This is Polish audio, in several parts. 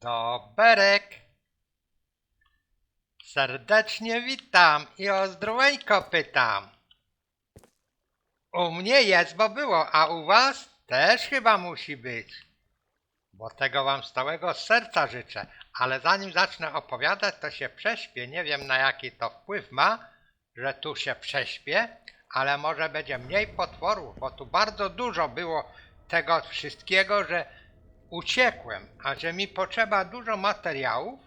Doberek. Serdecznie witam i o zdroweńko pytam. U mnie jest, bo było, a u was też chyba musi być. Bo tego wam z całego serca życzę. Ale zanim zacznę opowiadać, to się prześpię. Nie wiem na jaki to wpływ ma, że tu się prześpię, ale może będzie mniej potworów, bo tu bardzo dużo było tego wszystkiego, że uciekłem, a że mi potrzeba dużo materiałów,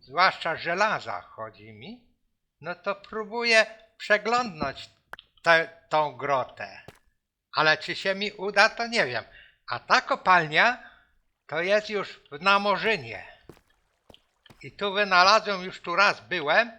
zwłaszcza żelaza chodzi mi, no to próbuję przeglądnąć tę tą grotę. Ale czy się mi uda, to nie wiem. A ta kopalnia to jest już w Namorzynie. I tu wynalazłem, już tu raz byłem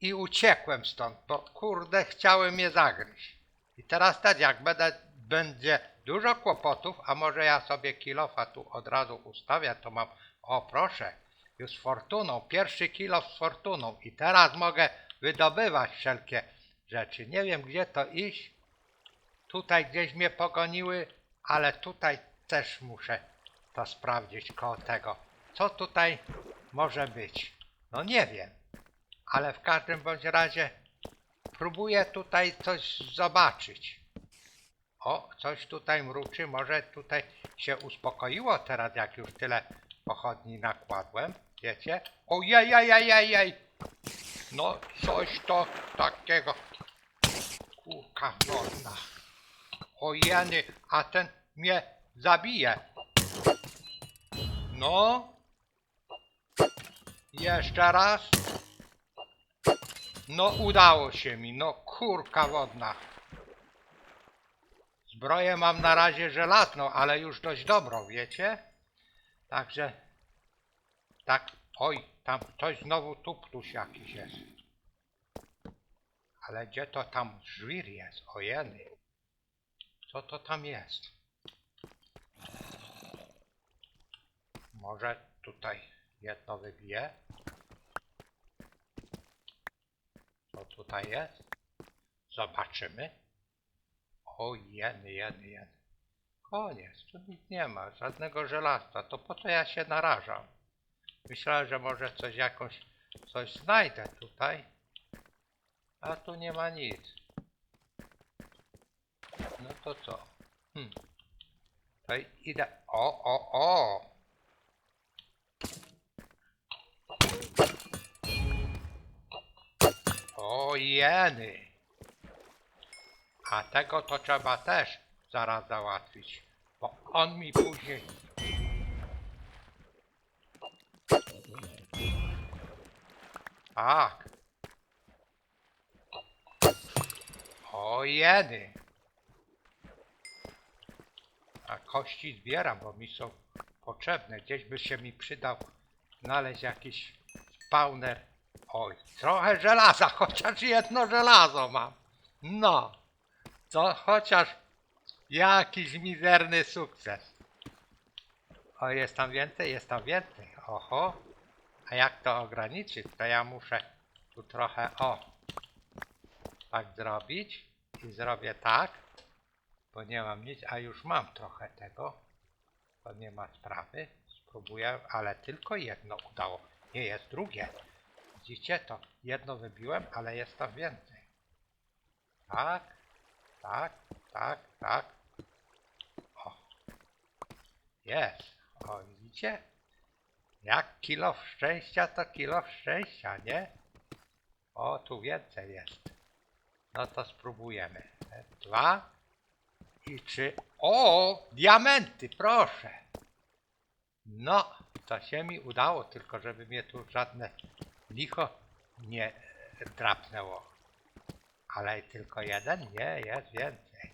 i uciekłem stąd, bo kurde chciały mnie zagryźć. I teraz tak, jak będę, będzie dużo kłopotów, a może ja sobie kilofa tu od razu ustawię, to mam, o proszę, już z fortuną, pierwszy kilof z fortuną i teraz mogę wydobywać wszelkie rzeczy. Nie wiem gdzie to iść, tutaj gdzieś mnie pogoniły, ale tutaj też muszę to sprawdzić koło tego. Co tutaj może być? No nie wiem, ale w każdym bądź razie próbuję tutaj coś zobaczyć. O, coś tutaj mruczy, może tutaj się uspokoiło teraz, jak już tyle pochodni nakładłem, wiecie? Ojajajajajaj! No, coś to takiego. Kurka wolna. O jeny, a ten mnie zabije. No. Jeszcze raz. No udało się mi, no kurka wodna. Zbroję mam na razie żelazną, ale już dość dobrą, wiecie? Także tak, oj, tam ktoś znowu tuptuś jakiś jest. Ale gdzie to tam żwir jest? Ojeny. Co to tam jest? Może tutaj jedno wybiję? Co tutaj jest? Zobaczymy. O jeny, jeny, jeny. Koniec, tu nic nie ma, żadnego żelazka. To po co ja się narażam? Myślałem, że może coś jakąś, coś znajdę tutaj. A tu nie ma nic. No to co? Hm. To idę. O, o, o! O jeny! A tego to trzeba też zaraz załatwić, bo on mi później... Tak. O jeny! A kości zbieram, bo mi są potrzebne. Gdzieś by się mi przydał znaleźć jakiś spawner. Oj, trochę żelaza, chociaż jedno żelazo mam. No, to chociaż jakiś mizerny sukces. O, jest tam więcej, jest tam więcej. Oho. A jak to ograniczyć? To ja muszę tu trochę, o, tak zrobić. I zrobię tak, bo nie mam nic, a już mam trochę tego. To nie ma sprawy. Spróbuję, ale tylko jedno udało. Nie jest drugie. Widzicie to? Jedno wybiłem, ale jest tam więcej. Tak, tak, tak, tak. O. Jest. O, widzicie? Jak kilo szczęścia, to kilo szczęścia, nie? O, tu więcej jest. No to spróbujemy. Dwa i trzy. O, diamenty, proszę. No, to się mi udało, tylko żeby mnie tu żadne licho nie drapnęło. Ale tylko jeden? Nie, jest więcej.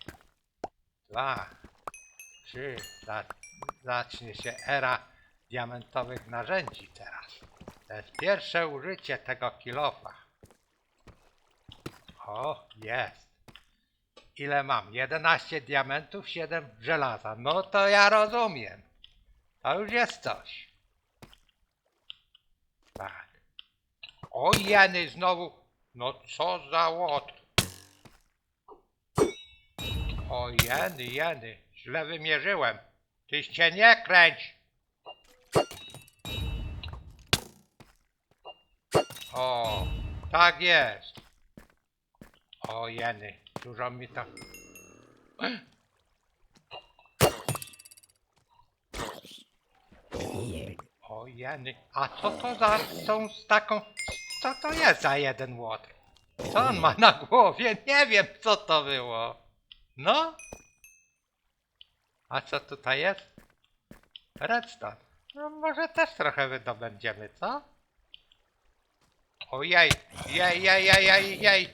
Dwa, trzy. Za, zacznie się era diamentowych narzędzi teraz. To jest pierwsze użycie tego kilofa. O, jest. Ile mam? 11 diamentów, 7 żelaza. No to ja rozumiem. To już jest coś. Tak. O jeny znowu. No co za łot. O jeny, jeny, źle wymierzyłem. Tyś się nie kręć. O, tak jest. O jeny, dużo mi tam... O jeny, a co to za są z taką... Co to jest za jeden łotr? Co on ma na głowie? Nie wiem, co to było. No? A co tutaj jest? Redstone. No może też trochę wydobędziemy, co? Ojej, jej, jej, jej, jej.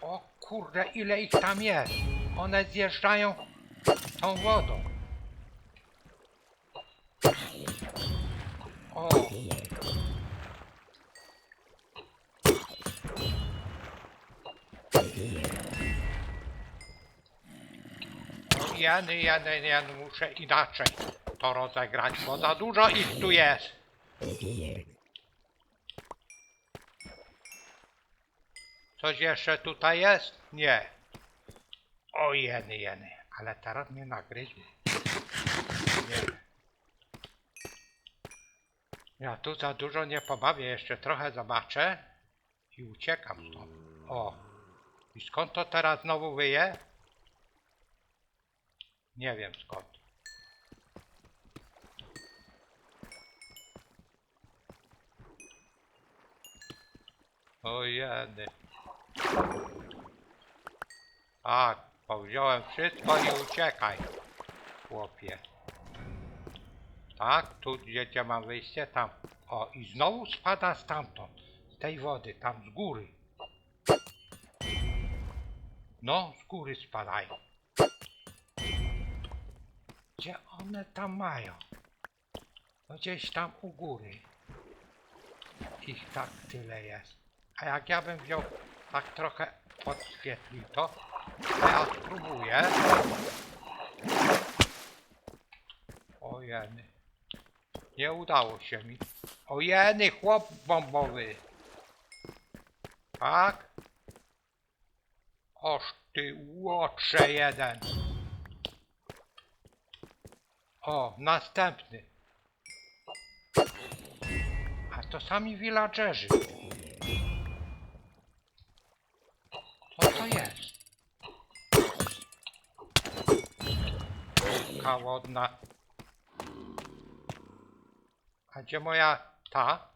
O kurde, ile ich tam jest. One zjeżdżają tą wodą. O. Jany, jany, jany, muszę inaczej to rozegrać, bo za dużo ich tu jest. Coś jeszcze tutaj jest? Nie. O jeny, jeny, ale teraz mnie nagryzły. Nie. Ja tu za dużo nie pobawię, jeszcze trochę zobaczę i uciekam stąd. O. I skąd to teraz znowu wyje? Nie wiem skąd. O jedy. Tak, powziąłem wszystko i uciekaj, chłopie. Tak, tu gdzie, mam wyjście, tam. O, i znowu spada stamtąd, z tej wody, tam z góry. No, z góry spadają. Gdzie one tam mają? No gdzieś tam u góry. Ich tak tyle jest. A jak ja bym wziął tak trochę podświetlił to, to ja spróbuję. O jeny. Nie udało się mi. O jeny, chłop bombowy. Tak? Oż ty łotrze jeden. O, następny. A to sami villagerzy. Co to jest? Kulka wodna. A gdzie moja ta?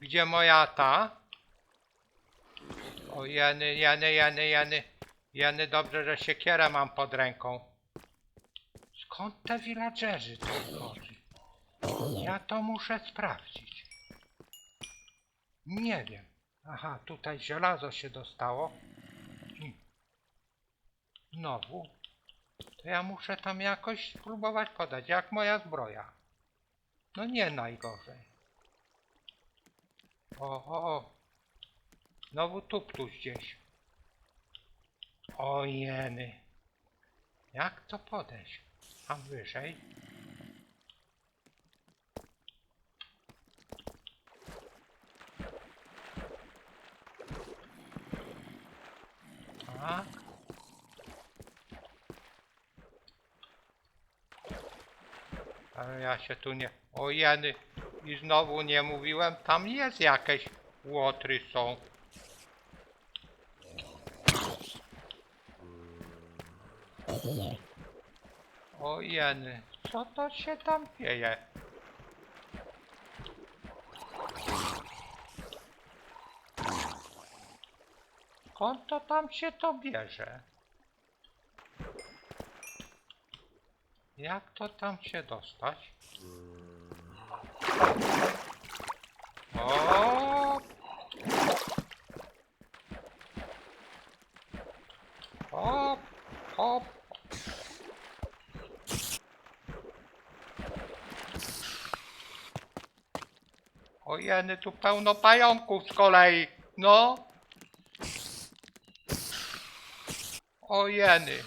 Gdzie moja ta? O jeny, jeny, jeny, jeny. Jeny, dobrze, że siekierę mam pod ręką. Skąd te villagerzy tu chodzi? Ja to muszę sprawdzić. Nie wiem. Aha, tutaj żelazo się dostało. I Znowu. To ja muszę tam jakoś spróbować podać, jak moja zbroja. No nie najgorzej. O, o, o. Znowu tuptus gdzieś. O jeny. Jak to podejść? Tam wyżej. Tak. Ale ja się tu nie... O jeny. I znowu nie mówiłem, tam jest jakieś łotry są. O jeny, co to się tam dzieje? Skąd to tam się to bierze? Jak to tam się dostać? O! Jeny, tu pełno pająków z kolei. No. O jeny.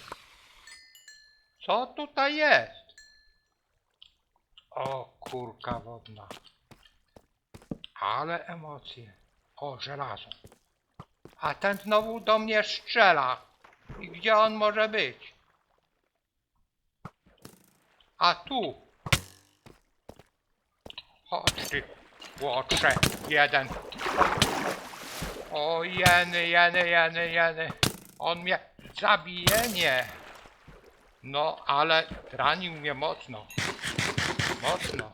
Co tutaj jest? O kurka wodna. Ale emocje. O, żelazo. A ten znowu do mnie strzela. I gdzie on może być? A tu. Chodź ty, łotrze, jeden. O jeny, jeny, jeny, jeny. On mnie zabije, nie. No, ale ranił mnie mocno. Mocno.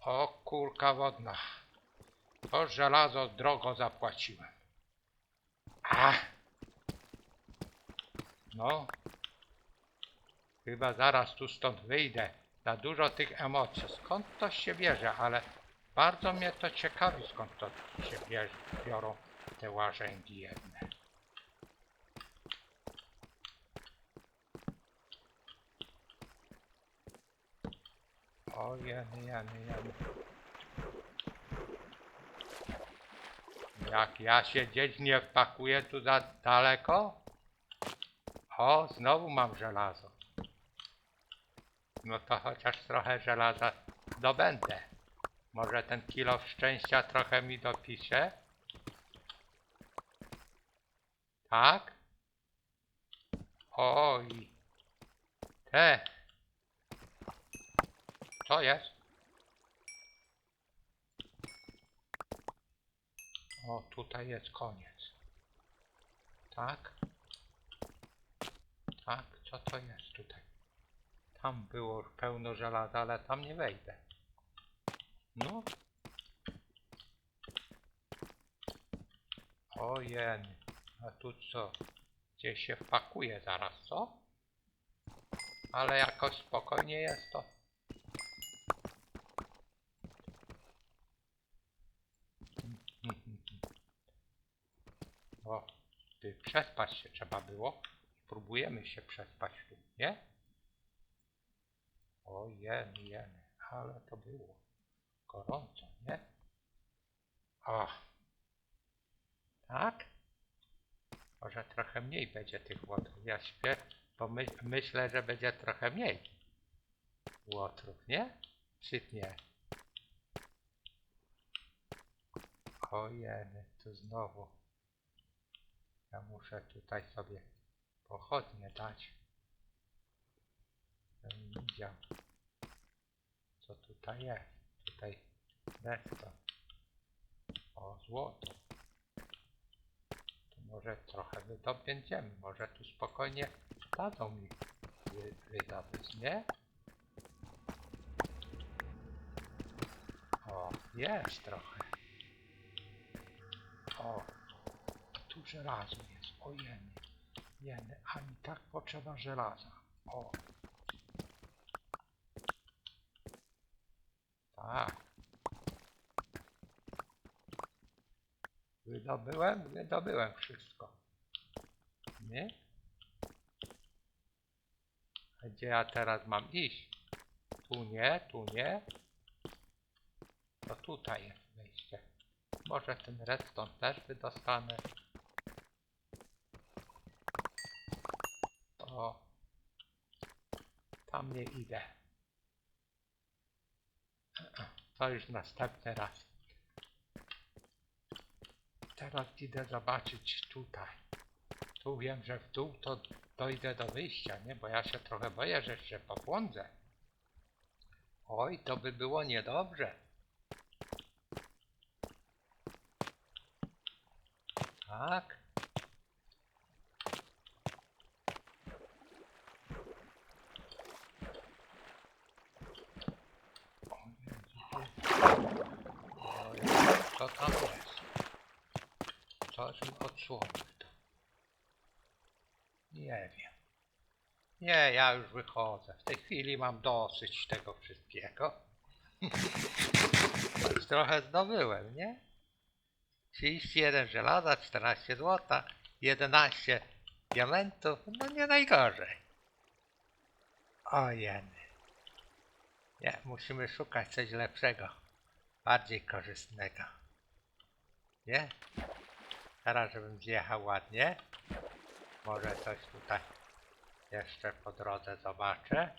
O kurka wodna. To żelazo drogo zapłaciłem. A. No. Chyba zaraz tu stąd wyjdę. Za dużo tych emocji. Skąd to się bierze, ale bardzo mnie to ciekawi, skąd to się biorą te łażęgi jedne. O jeny, jeny, jeny. Jak ja się gdzieś nie wpakuję tu za daleko? O, znowu mam żelazo. No to chociaż trochę żelaza dobędę. Może ten kilo szczęścia trochę mi dopisze? Tak? Oj. Te. Co jest? O, tutaj jest koniec. Tak? Tak, co to jest tutaj? Tam było pełno żelaza, ale tam nie wejdę. No. Ojej, a tu co? Gdzieś się wpakuje zaraz, co? Ale jakoś spokojnie jest to. O, ty przespać się trzeba było. Spróbujemy się przespać tu, nie? O jeny, jeny, ale to było gorąco, nie? O, tak? Może trochę mniej będzie tych łotrów. Ja śpię, bo my, myślę, że będzie trochę mniej łotrów, nie? Czy nie? O jeny, tu znowu. Ja muszę tutaj sobie pochodnie dać. Żebym widział, co tutaj jest. Tutaj deska. O, złoto. To może trochę wydobędziemy. Może tu spokojnie dadzą mi wy, wydobyć, nie? O, jest trochę. O, tu żelazo jest. O jeny, jeny, a mi tak potrzeba żelaza. O. Tak. Wydobyłem, wydobyłem wszystko. Nie? A gdzie ja teraz mam iść? Tu nie, tu nie. To tutaj jest wejście. Może ten redstone też wydostanę. To tam nie idę. To już następny raz. Teraz idę zobaczyć tutaj. Tu wiem, że w dół to dojdę do wyjścia, nie? Bo ja się trochę boję, że się pobłądzę. Oj, to by było niedobrze. Tak. O Jezu. Oj, Co tam jest? Coś mi odsłonił to. Nie wiem. Nie, ja już wychodzę. W tej chwili mam dosyć tego wszystkiego. Trochę zdobyłem, nie? 31 żelaza, 14 złota, 11 diamentów. No nie najgorzej. Ojeny. Nie, musimy szukać coś lepszego. Bardziej korzystnego. Nie? Teraz, żebym zjechał ładnie. Może coś tutaj jeszcze po drodze zobaczę.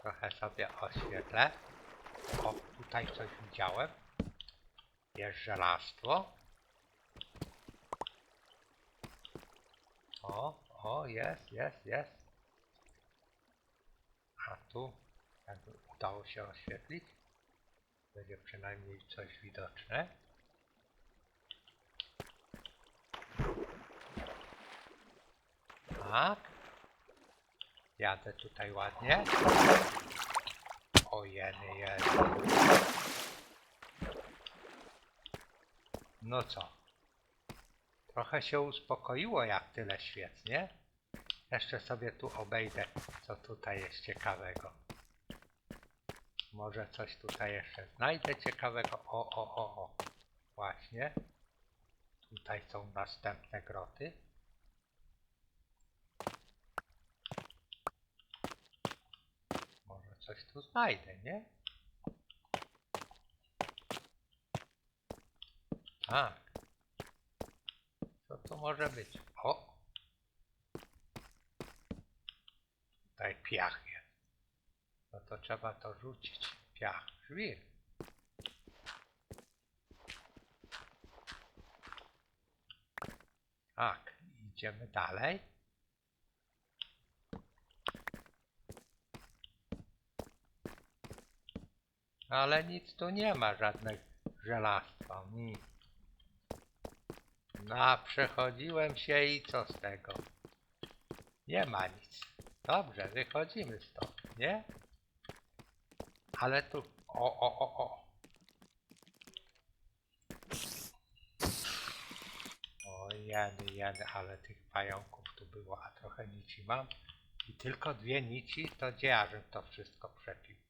Trochę sobie oświetlę. O, tutaj coś widziałem. Jest żelastwo. O, o, jest, jest, jest. A tu, jakby udało się oświetlić. Będzie przynajmniej coś widoczne. Tak. Jadę tutaj ładnie. O jeny, jeny. No co? Trochę się uspokoiło jak tyle świec, nie? Jeszcze sobie tu obejdę, co tutaj jest ciekawego. Może coś tutaj jeszcze znajdę ciekawego. O, o, o, o. Właśnie. Tutaj są następne groty. Może coś tu znajdę, nie? Tak. Co to może być? O! Tutaj piach jest. No to trzeba to rzucić. Piach, żwir. Tak, idziemy dalej. Ale nic tu nie ma, żadnych żelastwa, nic. No, przechodziłem się i co z tego? Nie ma nic. Dobrze, wychodzimy stąd, nie? Ale tu... O, o, o, o. O, jedy, jedy, ale tych pająków tu było, a trochę nici mam. I tylko dwie nici, to gdzie ja to wszystko przepił?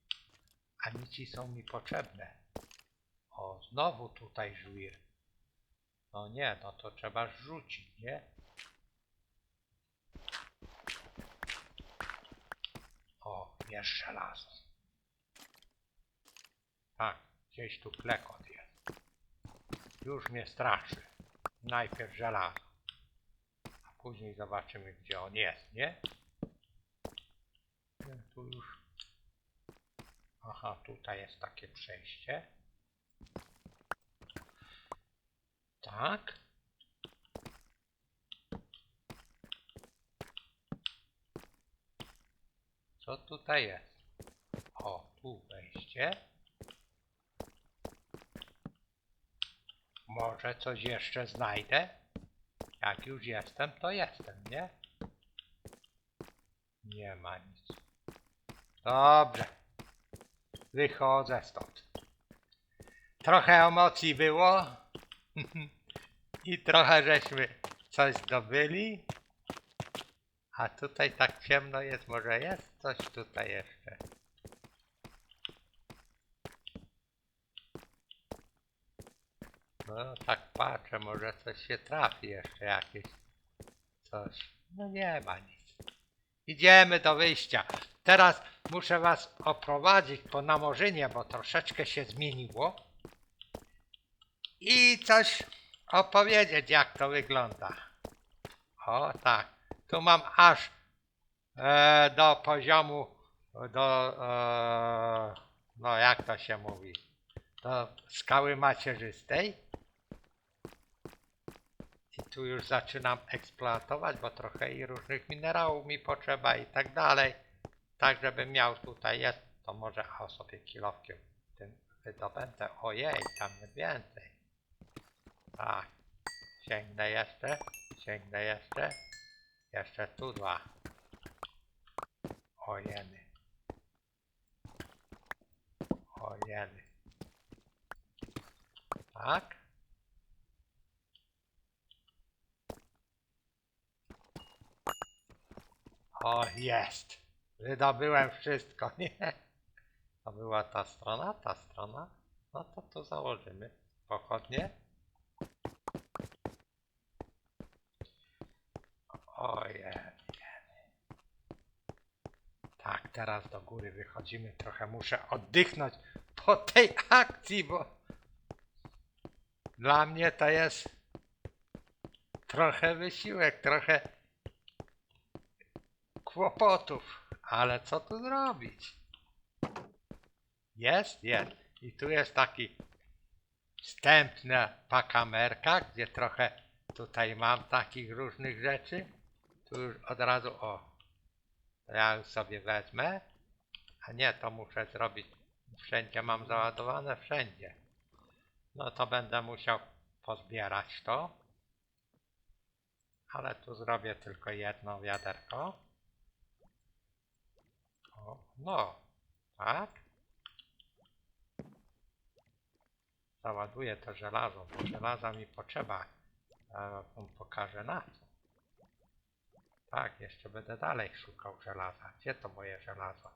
A nici są mi potrzebne. O, znowu tutaj żuję. No nie, no to trzeba rzucić, nie? O, jest żelazo. Tak, gdzieś tu klekot jest. Już mnie straszy. Najpierw żelazo. A później zobaczymy, gdzie on jest? Nie, Tu już... Aha, tutaj jest takie przejście. Tak. Co tutaj jest? O, tu wejście. Może coś jeszcze znajdę? Jak już jestem, to jestem, nie? Nie ma nic. Dobrze. Wychodzę stąd. Trochę emocji było. I trochę żeśmy coś zdobyli. A tutaj tak ciemno jest, może jest coś tutaj jeszcze. No tak patrzę, może coś się trafi jeszcze jakieś coś. No nie ma nic. Idziemy do wyjścia. Teraz muszę was oprowadzić po namorzynie, bo troszeczkę się zmieniło. I coś opowiedzieć, jak to wygląda. O tak, tu mam aż e, do poziomu, do, e, no jak to się mówi, do skały macierzystej. I tu już zaczynam eksploatować, bo trochę i różnych minerałów mi potrzeba i tak dalej. Tak, żebym miał tutaj jest, to może o sobie kilowkiem tym wydobędę. Ojej, tam jest więcej. Tak. Sięgnę jeszcze. Sięgnę jeszcze. Jeszcze tu dwa. O jeny. O jeny. Tak. O, jest. Wydobyłem wszystko, nie? To była ta strona, ta strona. No to tu założymy pochodnie. Ojej. Tak, teraz do góry wychodzimy. Trochę muszę oddychnąć po tej akcji, bo dla mnie to jest trochę wysiłek, trochę kłopotów. Ale co tu zrobić? Jest, jest. I tu jest taki wstępna pakamerka, gdzie trochę tutaj mam takich różnych rzeczy. Tu już od razu, o, ja już sobie wezmę. A nie, to muszę zrobić Wszędzie mam załadowane, wszędzie. No to będę musiał pozbierać to. Ale tu zrobię tylko jedno wiaderko. No, tak. Załaduję to żelazo, bo żelaza mi potrzeba. Wam pokażę na co. Tak, jeszcze będę dalej szukał żelaza. Gdzie to moje żelazo?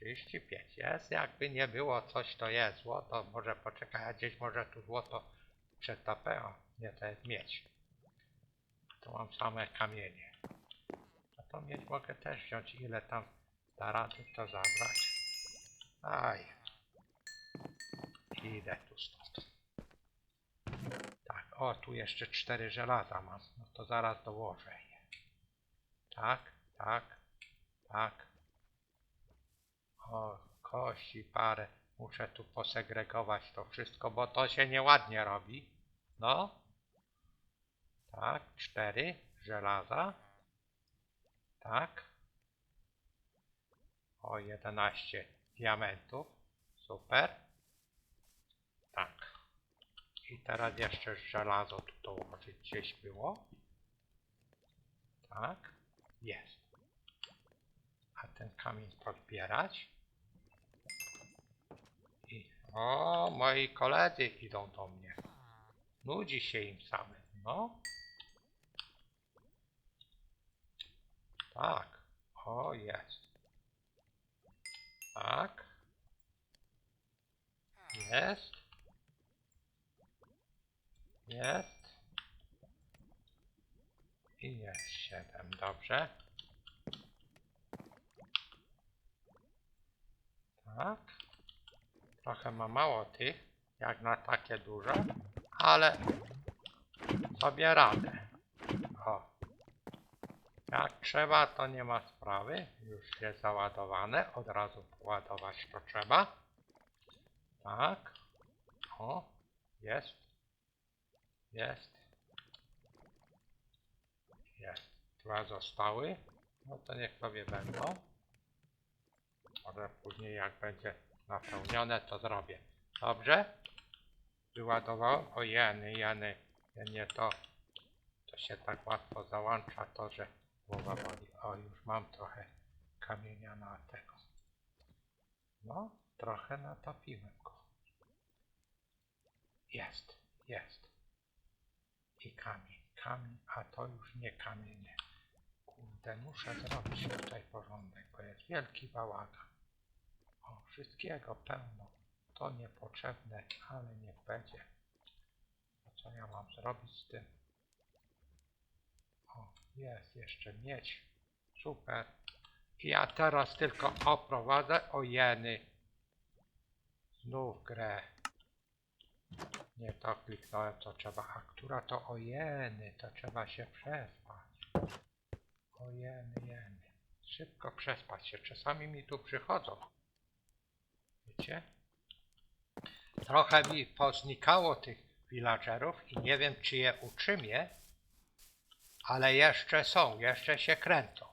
35 jest, jakby nie było coś to jest złoto, może poczekaj, a gdzieś może tu złoto przetapę, o, nie, to jest miedź. Tu mam same kamienie. A to miedź mogę też wziąć, ile tam da to zabrać. Aj. Idę tu stąd. Tak, o, tu jeszcze cztery żelaza mam, no to zaraz dołożę je. Tak, tak, tak. O, kości parę. Muszę tu posegregować to wszystko, bo to się nieładnie robi. No. Tak, cztery żelaza. Tak. O, 11 diamentów. Super. Tak. I teraz jeszcze żelazo tu dołożyć gdzieś było. Tak. Jest. A ten kamień podbierać. I o, moi koledzy idą do mnie. Nudzi się im samym, no. Tak. O, jest. Tak. Jest. Jest. I jest siedem, dobrze. Tak. Trochę ma mało tych, jak na takie duże, ale sobie radę. O. Jak trzeba, to nie ma sprawy. Już jest załadowane. Od razu poładować to trzeba. Tak. O. Jest. Jest. Jest. Dwa zostały. No to niech sobie będą. Może później jak będzie napełnione, to zrobię. Dobrze? Wyładowałem. O jeny, jeny. Nie to. To się tak łatwo załącza to, że głowa boli. O, już mam trochę kamienia na tego. No, trochę natopiłem go. Jest, jest. I kamień, kamień, a to już nie kamienie. Kurde, muszę zrobić tutaj porządek, bo jest wielki bałagan. O, wszystkiego pełno. To niepotrzebne, ale niech będzie. A co ja mam zrobić z tym? O, jest jeszcze mieć. Super. Ja teraz tylko oprowadzę ojeny. Znów grę. Nie to kliknąłem, to trzeba. A która to ojeny? To trzeba się przespać. Ojeny, jeny. Szybko przespać się. Czasami mi tu przychodzą. Wiecie? Trochę mi poznikało tych villagerów i nie wiem, czy je utrzymię, ale jeszcze są, jeszcze się kręcą.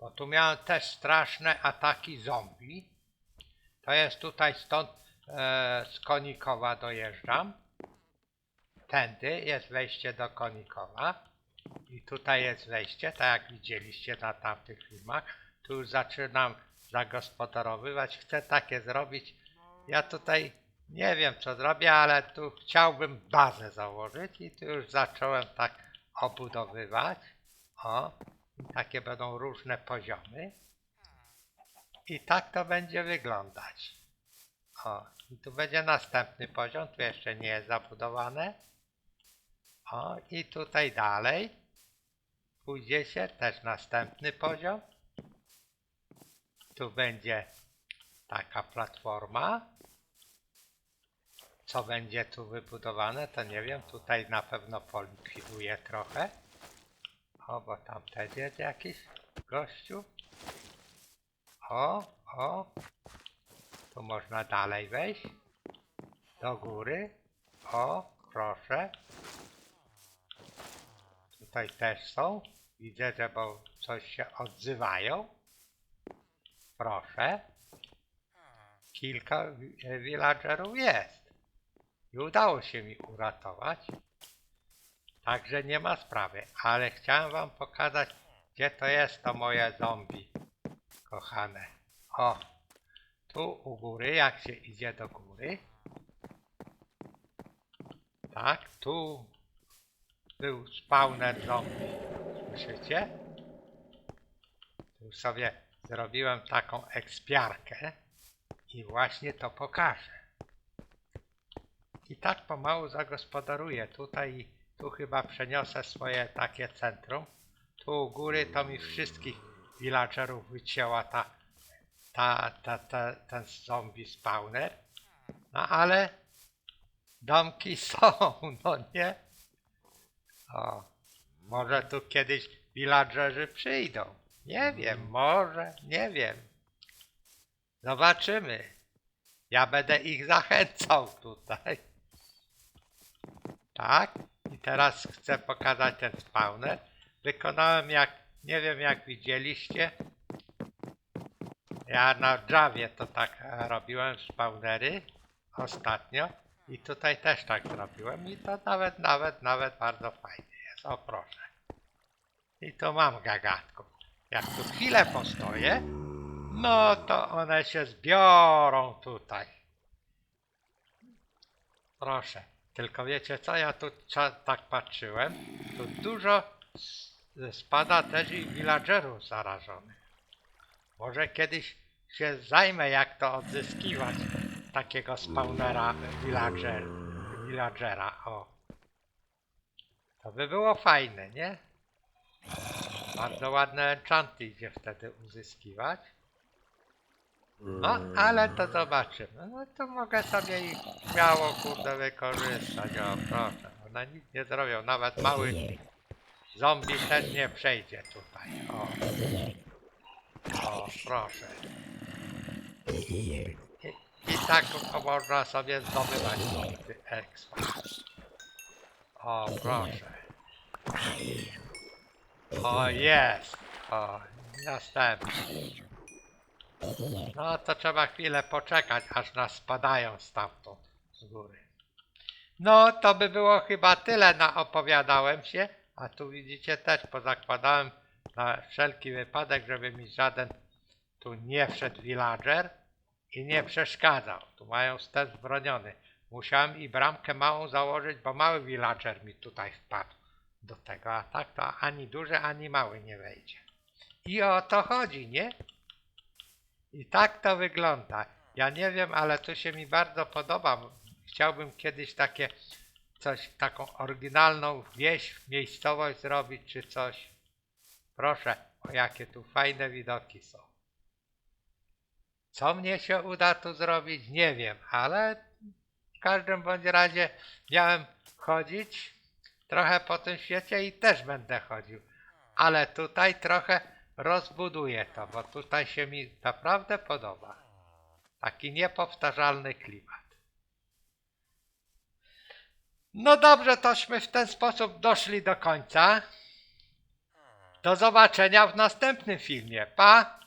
Bo tu miałem też straszne ataki zombie. To jest tutaj stąd e, z Konikowa dojeżdżam. Tędy jest wejście do Konikowa. I tutaj jest wejście, tak jak widzieliście na tamtych filmach. Tu już zaczynam zagospodarowywać. Chcę takie zrobić. Ja tutaj nie wiem co zrobię, ale tu chciałbym bazę założyć i tu już zacząłem tak obudowywać. O, takie będą różne poziomy. I tak to będzie wyglądać. O, i tu będzie następny poziom, tu jeszcze nie jest zabudowane. O, i tutaj dalej pójdzie się też następny poziom. Tu będzie taka platforma. Co będzie tu wybudowane, to nie wiem. Tutaj na pewno polikwiduję trochę. O, bo tam też jest jakiś gościu. O, o. Tu można dalej wejść. Do góry. O, proszę. Tutaj też są. Widzę, że bo coś się odzywają. Proszę. kilka villagerów jest. I udało się mi uratować. Także nie ma sprawy, ale chciałem wam pokazać, gdzie to jest to moje zombie, kochane. O, tu u góry, jak się idzie do góry. Tak, tu był spawner zombie. Słyszycie? Tu sobie zrobiłem taką ekspiarkę i właśnie to pokażę. I tak pomału zagospodaruję tutaj tu chyba przeniosę swoje takie centrum. Tu u góry to mi wszystkich villagerów wycięła ta, ta, ta, ta, ten zombie spawner. No ale domki są, no nie? O, może tu kiedyś villagerzy przyjdą. Nie wiem, może, nie wiem. Zobaczymy. Ja będę ich zachęcał tutaj. Tak, i teraz chcę pokazać ten spawner. Wykonałem jak, nie wiem jak widzieliście. Ja na Javie to tak robiłem spawnery ostatnio. I tutaj też tak zrobiłem i to nawet, nawet, nawet bardzo fajnie jest. O proszę. I tu mam gagatków. Jak tu chwilę postoję, no to one się zbiorą tutaj. Proszę. Tylko wiecie co, ja tu tak patrzyłem, tu dużo spada też i villagerów zarażonych. Może kiedyś się zajmę jak to odzyskiwać takiego spawnera villager, villagera, o. To by było fajne, nie? Bardzo ładne enchanty idzie wtedy uzyskiwać. No, ale to zobaczymy. No to mogę sobie ich śmiało, kurde, wykorzystać. O, proszę. One nic nie zrobią. Nawet mały zombie też nie przejdzie tutaj. O, o proszę. I, i tak to można sobie zdobywać expa. O, proszę. O, jest. O, następny. No to trzeba chwilę poczekać, aż nas spadają stamtąd z góry. No to by było chyba tyle na opowiadałem się, a tu widzicie też pozakładałem na wszelki wypadek, żeby mi żaden tu nie wszedł villager i nie przeszkadzał. Tu mają step zbroniony. Musiałem i bramkę małą założyć, bo mały villager mi tutaj wpadł do tego, a tak to ani duży, ani mały nie wejdzie. I o to chodzi, nie? I tak to wygląda. Ja nie wiem, ale to się mi bardzo podoba. Chciałbym kiedyś takie coś, taką oryginalną wieś, miejscowość zrobić czy coś. Proszę, o jakie tu fajne widoki są. Co mnie się uda tu zrobić, nie wiem, ale w każdym bądź razie miałem chodzić trochę po tym świecie i też będę chodził. Ale tutaj trochę rozbuduję to, bo tutaj się mi naprawdę podoba. Taki niepowtarzalny klimat. No dobrze, tośmy w ten sposób doszli do końca. Do zobaczenia w następnym filmie. Pa!